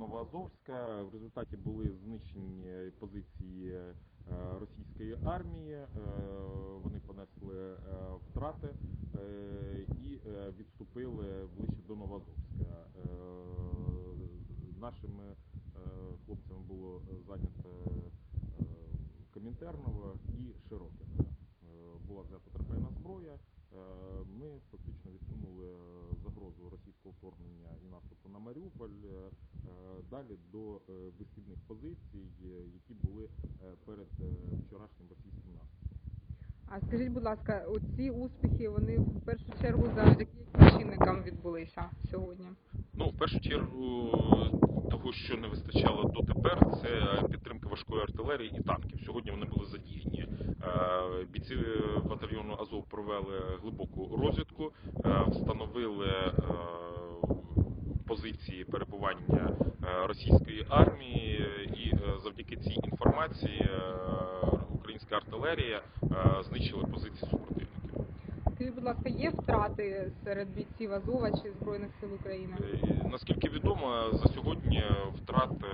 Новоазовська. В результаті були знищені позиції е, російської армії. е, Вони понесли е, втрати і відступили ближче до Новоазовська. Нашими хлопцями було зайнято Комінтерново і Широкине. Е, Була взята трофейна зброя. Ми фактично відсунули загрозу російського вторгнення і наступу на Маріуполь далі до е, висхідних позицій, е, які були е, перед е, вчорашнім російським наступом. А скажіть, будь ласка, ці успіхи вони в першу чергу завдяки яким чинникам відбулися сьогодні? Ну, в першу чергу, того, що не вистачало дотепер, це підтримка важкої артилерії і танків. Сьогодні вони були задіяні. Е, Бійці батальйону Азов провели глибоку розвідку, е, встановили е, позиції перебування е, російської армії, і е, завдяки цій інформації е, українська артилерія е, знищила позиції супротивників. Скажіть, будь ласка, є втрати серед бійців Азова чи Збройних сил України? Е, Наскільки відомо, за сьогодні втрат е,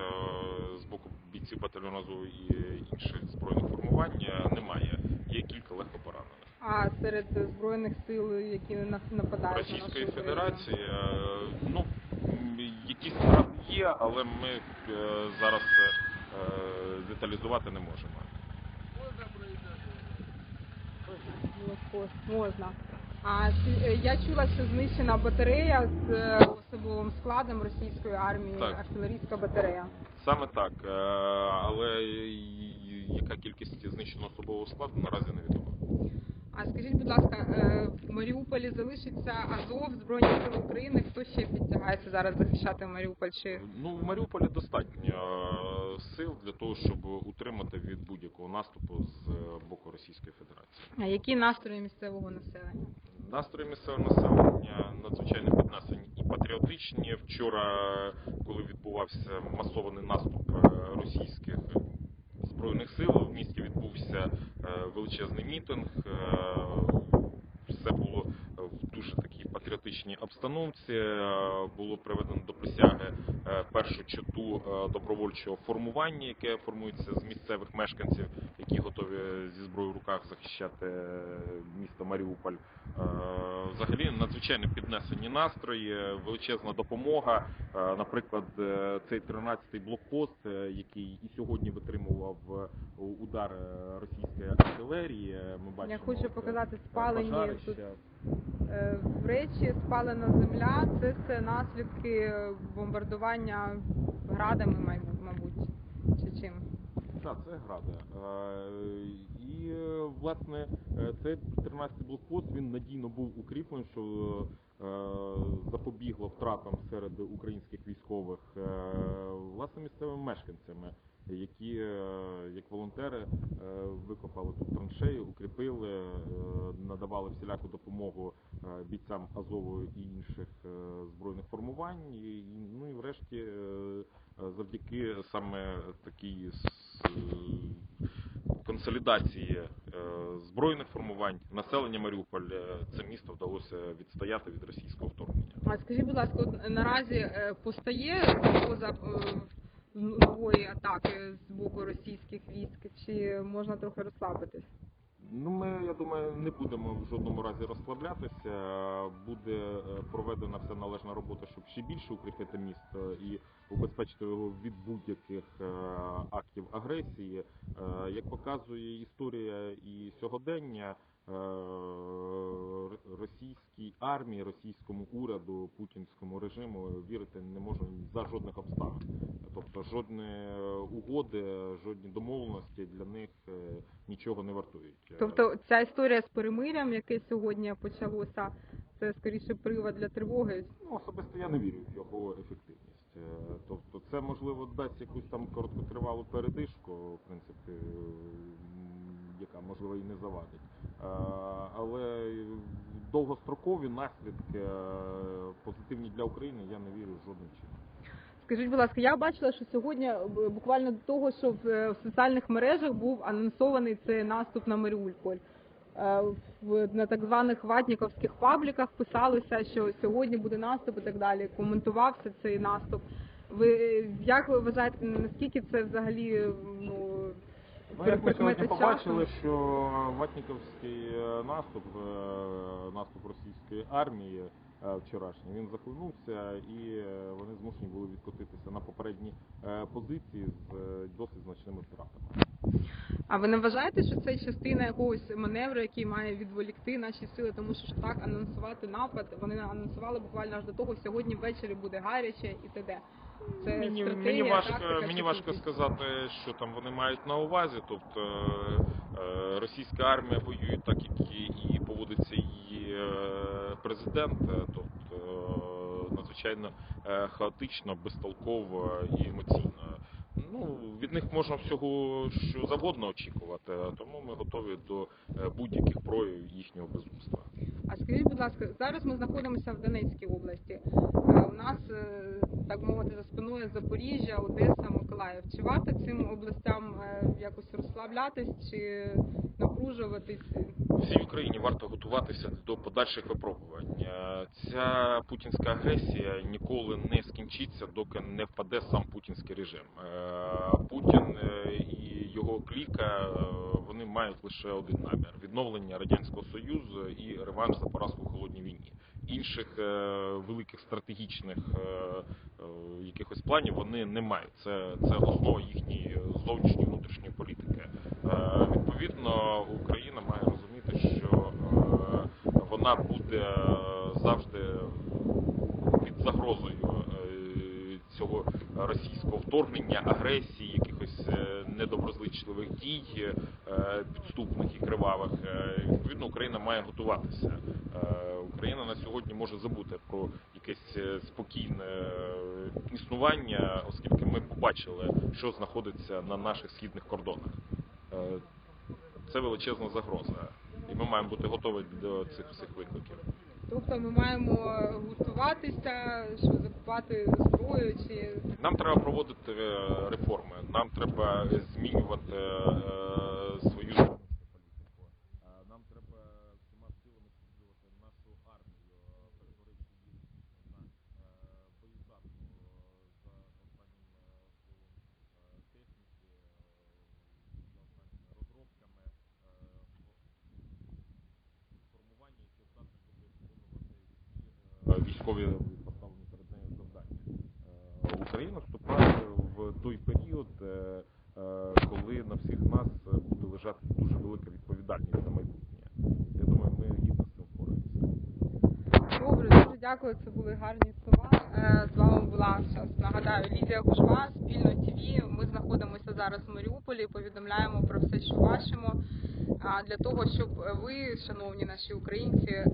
з боку бійців батальйону Азов і інших збройних формувань е, немає. Є кілька легко поранених. А серед збройних сил, які на- нападають на нашу Російської Федерації, е, ну якісь втрати є, але ми е, зараз е, деталізувати не можемо. Можна. А е, я чула, що знищена батарея з особовим складом російської армії, Так. артилерійська батарея. Саме так, але яка кількість знищеного особового складу наразі невідома. А скажіть, будь ласка, е, в Маріуполі залишиться Азов, Збройні сили України. Хто ще підтягається зараз захищати Маріуполь? Чи Ну, в Маріуполі достатньо е, сил для того, щоб утримати від будь-якого наступу з е, боку Російської Федерації. а які настрої місцевого населення? Настрої місцевого населення надзвичайно піднесені і патріотичні. Вчора, коли відбувався масований наступ російських збройних сил, в місті відбувся величезний мітинг. е, Все було в дуже такій патріотичній обстановці. Е, Було приведено до присяги е, першу чоту е, добровольчого формування, яке формується з місцевих мешканців, які готові зі зброєю в захищати е, місто Маріуполь. Е, Взагалі надзвичайно піднесені настрої, величезна допомога. Е, Наприклад, цей 13-й блокпост, який і сьогодні витримував удар російської артилерії. Ми бачимо Я хочу показати спалені тут речі, спалена земля. Це все наслідки бомбардування градами, мабуть, чи чим? Так, це града. Е, І е, власне е, цей 13-й блокпост він надійно був укріплений, що запобігло втратам серед українських військових власне місцевими мешканцями, які як волонтери викопали тут траншеї, укріпили, надавали всіляку допомогу е, бійцям Азову і інших е, збройних формувань. І, ну і врешті е, завдяки саме такій консолідації збройних формувань населення Маріуполя це місто вдалося відстояти від російського вторгнення. А скажіть, будь ласка, наразі постає е, нової атаки з боку російських військ, чи можна трохи розслабитись? Ну, ми, я думаю, не будемо в жодному разі розслаблятися. Буде е, проведена вся належна робота, щоб ще більше укріпити місто і убезпечити його від будь-яких е, актів агресії. Е, Як показує історія і сьогодення, е, російській армії, російському уряду, путінському режиму вірити не можна за жодних обставин. Тобто жодні е, угоди, жодні домовленості для них е, нічого не вартують. Тобто ця історія з перемирям, яке сьогодні почалося, це скоріше привод для тривоги. Ну, особисто я не вірю в його ефективність. Е, Тобто це можливо дасть якусь там короткотривалу передишку, в принципі, яка можливо і не завадить. Е, Але довгострокові наслідки е, позитивні для України я не вірю жодним чином. Скажіть, будь ласка, я бачила, що сьогодні е, буквально до того, що в, соціальних мережах був анонсований цей наступ на Маріуполь. На так званих ватніковських пабліках писалося, що сьогодні буде наступ і так далі. Коментувався цей наступ. Ви як ви вважаєте, наскільки це взагалі ну Ну, як ми сьогодні побачили, що Ватніковський е, наступ, е, наступ російської армії вчорашній, він захлинувся і е, вони змушені були відкотитися на попередні е, позиції з е, досить значними втратами. А ви не вважаєте, що це частина якогось маневру, який має відволікти наші сили, тому що так анонсувати напад, вони анонсували буквально аж до того, сьогодні ввечері буде гаряче і т.д. Це Мені, мені важко, тактика мені важко сказати, що там вони мають на увазі. Тобто е, е, російська армія воює так, як і, поводиться її е, президент, е, тобто е, надзвичайно е, хаотично, безтолково і емоційно. Ну, від них можна всього що завгодно очікувати, тому ми готові до будь-яких проявів їхнього безумства. А скажіть, будь ласка, зараз ми знаходимося в Донецькій області. У нас, так мовити, за спиною Запоріжжя, Одеса, Миколаїв. Чи варто цим областям якось розслаблятись чи напружуватись? Всій Україні варто готуватися до подальших випробувань. Е, Ця путінська агресія ніколи не скінчиться, доки не впаде сам путінський режим. Е, Путін е, і його кліка вони мають лише один намір: відновлення радянського союзу і реванш за поразку в холодній війні. Інших великих стратегічних якихось планів вони не мають. Це, це основа їхньої зовнішньої внутрішньої політики. Відповідно, Україна має вона буде е, завжди під загрозою е, цього російського вторгнення, агресії, якихось е, недоброзичливих дій, підступних і кривавих. Відповідно, Україна має готуватися. Україна на сьогодні може забути про якесь спокійне існування, оскільки ми побачили, що знаходиться на наших східних кордонах. Це величезна загроза, і ми маємо бути готові до цих всіх викликів. Тобто ми маємо гуртуватися, що закупати зброю чи Нам треба проводити е, реформи, нам треба змінювати військові поставлені перед нею завдання. Е, Україна вступає в той період, е, е, коли на всіх нас буде лежати дуже велика відповідальність за майбутнє. Я думаю, ми гідно з цим впораємося. Добре, дуже дякую. Це були гарні слова. З вами була зараз, нагадаю, Лідія Гужва, спільно ТВ. Ми знаходимося зараз в Маріуполі. Повідомляємо про все, що бачимо. А для того, щоб ви, шановні наші українці,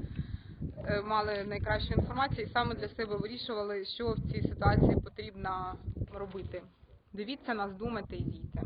мали найкращу інформацію і саме для себе вирішували, що в цій ситуації потрібно робити. Дивіться нас, думайте і дійте.